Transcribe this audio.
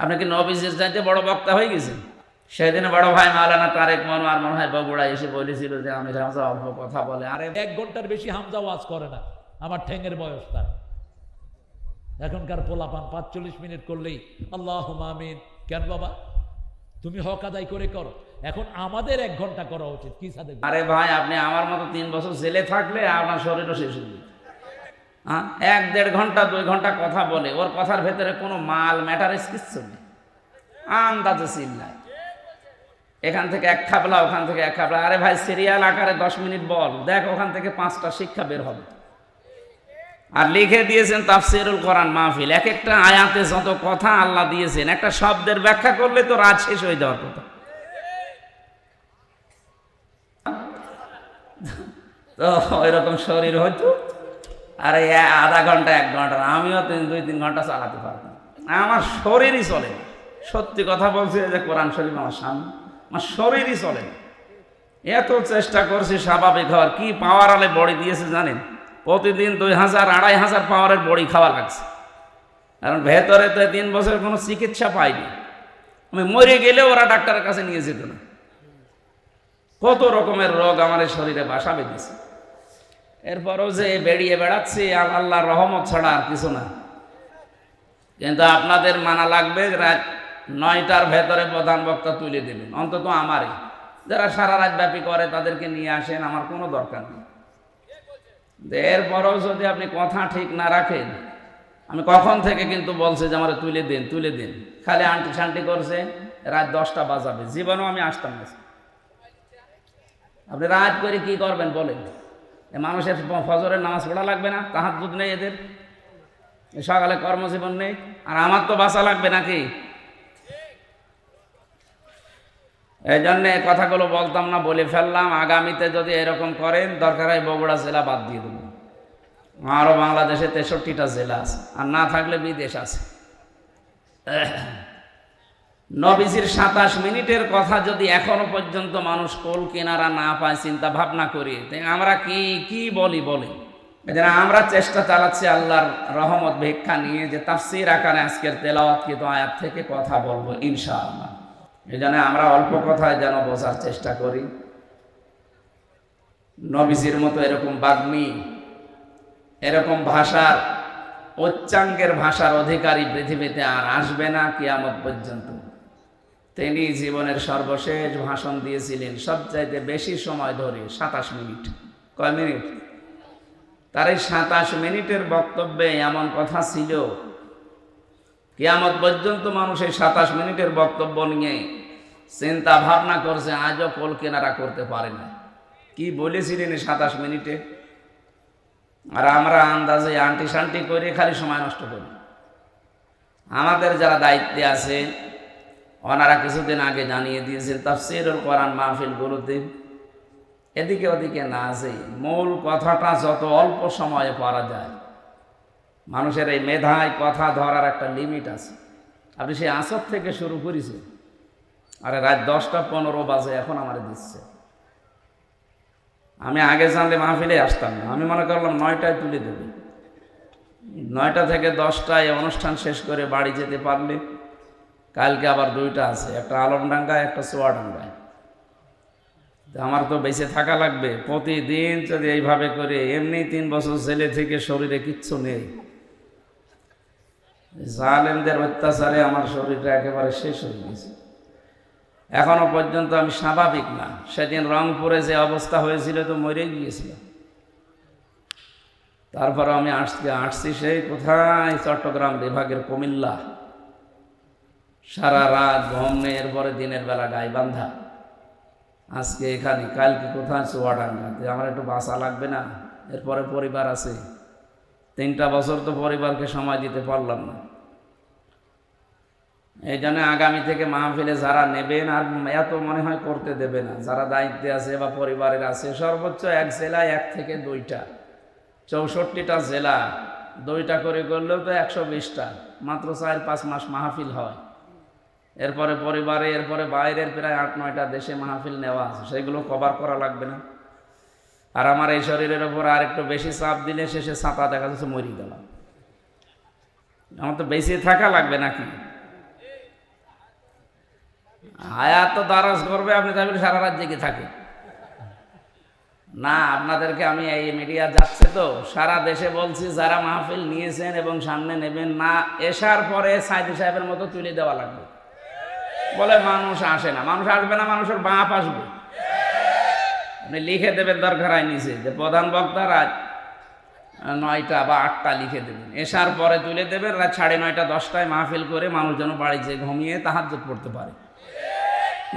আপনি কি নবীজের চাইতে বড় বক্তা হয়ে গেছেন? সেদিন বড় ভাই মাওলানা তারেক মনোয়ার মনে হয় বগুড়া এসে বলেছিল যে আমি রাজা অল্প কথা বলে। আরে এক ঘণ্টার বেশি হামজা ওয়াজ করে না। আমার ঠেঙের বয়স তার। এখনকার পোলাপান পাঁচচল্লিশ মিনিট করলেই আল্লাহ আমিন। কেন বাবা? তুমি হক আদায় করে করো। এখন আমাদের এক ঘণ্টা করা উচিত। কি সাথে আরে ভাই আপনি আমার মতো তিন বছর জেলে থাকলে আপনার শরীরও শেষ হয়ে যাবে। হ্যাঁ? এক দেড় ঘণ্টা, দুই ঘণ্টা কথা বলে। ওর কথার ভেতরে কোনো মাল ম্যাটারেস কিচ্ছু নেই। আন্দাজে চিল্লায় এখান থেকে এক খাবলা ওখান থেকে এক খাবলা আরে ভাই সিরিয়াল আকারে দশ মিনিট বল। দেখ, ওখান থেকে পাঁচটা শিক্ষা বের হবে। আর লিখে দিয়েছেন তাফসিরুল কোরআন মাহফিল। এক একটা আয়াতে যত কথা আল্লাহ দিয়েছেন, একটা শব্দের ব্যাখ্যা করলে তো রাত শেষ হয়ে যাওয়ার কথা। তো ওই রকম শরীর হয়তো। আর আধা ঘণ্টা, এক ঘণ্টা আমিও তিন দুই তিন ঘণ্টা চালাতে পারতাম। আমার শরীরই চলে সত্যি কথা বলছি যে কোরআন শরীফ আমার সামনে, আমার শরীরই চলে এত চেষ্টা করছি, স্বাভাবিক হওয়ার। কি পাওয়ার আলে বড়ি দিয়েছে জানেন? প্রতিদিন দুই হাজার, আড়াই হাজার পাওয়ারের বড়ি খাওয়া লাগছে। কারণ ভেতরে তো তিন বছর কোনো চিকিৎসা পাইনি আমি মরে গেলে ওরা ডাক্তারের কাছে নিয়ে যেত না। কত রকমের রোগ আমার শরীরে বাসা বেঁধেছে। এরপরও যে বেরিয়ে বেড়াচ্ছি, আল- আল্লাহর রহমত ছাড়া আর কিছু না। কিন্তু আপনাদের মানা লাগবে রাত নয়টার ভেতরে প্রধান বক্তা তুলে দেবেন। অন্তত আমারই। যারা সারা রাত ব্যাপী করে তাদেরকে নিয়ে আসেন, আমার কোনো দরকার নেই। এরপরও যদি আপনি কথা ঠিক না রাখেন, আমি কখন থেকে কিন্তু বলছে যে আমার তুলে দিন তুলে দিন। খালি আন্টি শান্টি করছে, রাত দশটা বাজাবে। জীবনেও আমি আসতাম না। আপনি রাত করে কি করবেন বলেন? মানুষের ফজরের নামাজ পড়া লাগবে না তাহার দুধ নেই এদের। সকালে কর্মজীবন নেই, আর আমার তো বাসা লাগবে নাকি? এই জন্যে কথাগুলো বলতাম না, বলে ফেললাম। আগামীতে যদি এরকম করেন, দরকার হয় বগুড়া জেলা বাদ দিয়ে দেবো। আরও বাংলাদেশে তেষট্টিটা জেলা আছে, আর না থাকলে বিদেশ আছে। নবীজির সাতাশ মিনিটের কথা যদি এখনও পর্যন্ত মানুষ কোল কেনারা না পায়, চিন্তা ভাবনা করি। আমরা কি কি বলি বলি? আমরা চেষ্টা চালাচ্ছি আল্লাহর রহমত ভিক্ষা নিয়ে যে তাফসির আকারে আজকের তেলাওয়াতকৃত আয়াত থেকে কথা বলব, ইনশাআল্লাহ। এই জন্য আমরা অল্প কথায় যেন বোঝার চেষ্টা করি। নবীজির মতো এরকম বাগ্মী, এরকম ভাষার, উচ্চাঙ্গের ভাষার অধিকারী পৃথিবীতে আর আসবে না, কিয়ামত পর্যন্ত। তিনি জীবনের সর্বশেষ ভাষণ দিয়েছিলেন, সবচাইতে বেশি সময় ধরে সাতাশ মিনিট। কয় মিনিট? তার এই সাতাশ মিনিটের বক্তব্যে এমন কথা ছিল, কেয়ামত পর্যন্ত মানুষ এই সাতাশ মিনিটের বক্তব্য নিয়ে চিন্তা ভাবনা করছে, আজও কোল কেনারা করতে পারে না। কি বলেছিলেন এই সাতাশ মিনিটে? আর আমরা আন্দাজে আন্টি শান্টি করে খালি সময় নষ্ট করি। আমাদের যারা দায়িত্বে আছে ওনারা কিছুদিন আগে জানিয়ে দিয়েছেন, তাফসিরুল কোরআন মাহফিলগুলোতে এদিকে ওদিকে না আছে মূল কথাটা যত অল্প সময়ে পারা যায়, মানুষের এই মেধায় কথা ধরার একটা লিমিট আছে। আপনি সেই আসর থেকে শুরু করেছেন, আরে রাত দশটা পনেরো বাজে এখন আমার দিচ্ছে। আমি আগে জানলে মাহফিলে আসতাম না, আমি মনে করলাম নয়টায় তুলে দেবে। নয়টা থেকে দশটায় অনুষ্ঠান শেষ করে বাড়ি যেতে পারলে কালকে আবার দুইটা আছে, একটা আলমডাঙ্গায় একটা সোয়াডাঙ্গায় আমার তো বেঁচে থাকা লাগবে, প্রতিদিন যদি এইভাবে করে, এমনি তিন বছর ছেলে থেকে শরীরে কিচ্ছু নেই। জালেমদের অত্যাচারে আমার শরীরটা একেবারে শেষ হয়ে গেছে। এখনও পর্যন্ত আমি স্বাভাবিক না। সেদিন রংপুরে যে অবস্থা হয়েছিল তো মরে গিয়েছিলাম তারপর আমি আসছি আসছি সেই কোথায়? চট্টগ্রাম বিভাগের কুমিল্লা। সারা রাত ঘুম নেই, এরপরে দিনের বেলা গাইবান্ধা আজকে এখানে, কালকে কোথায় চুয়াডাঙ্গাতে আমার একটু বাসা লাগবে না, এরপরে পরিবার আছে। তিনটা বছর তো পরিবারকে সময় দিতে পারলাম না। এই জন্য আগামী থেকে মাহফিলে যারা নেবেন আর এত মনে হয় করতে দেবে না, যারা দায়িত্বে আছে বা পরিবারের আছে, সর্বোচ্চ এক জেলায় এক থেকে দুইটা। চৌষট্টিটা জেলা, দুইটা করে করলেও তো একশো বিশটা। মাত্র চার পাঁচ মাস মাহফিল হয়। এরপরে পরিবারে, এরপরে বাইরের প্রায় আট, নয়টা দেশে মাহফিল নেওয়া আছে। সেগুলো কভার করা লাগবে না। আর আমার এই শরীরের ওপর আর একটু বেশি চাপ দিলে শেষে ছাতা দেখা যাচ্ছে মরি গেলাম। আমার তো বেশি থাকা লাগবে নাকি? হায়াত তো দারাজ করবে, আপনি তাহলে সারা রাত জেগে থাকে না, আপনাদেরকে আমি এই মিডিয়া যাচ্ছে তো, সারা দেশে বলছি যারা মাহফিল নিয়েছেন এবং সামনে নেবেন না, এসার পরে সাইদি সাহেবের মতো তুলে দেওয়া লাগবে। বলে মানুষ আসে না। মানুষ আসবে না, মানুষের বাপ আসবে। আপনি লিখে দেবেন দরকার হয় নিচে, যে প্রধান বক্তা রাত নয়টা বা আটটা লিখে দেবেন। এসার পরে তুলে দেবেন, রাত সাড়ে নয়টা, দশটায় মাহফিল করে মানুষ যেন বাড়ি যেয়ে ঘুমিয়ে তাহাজ পড়তে পারে।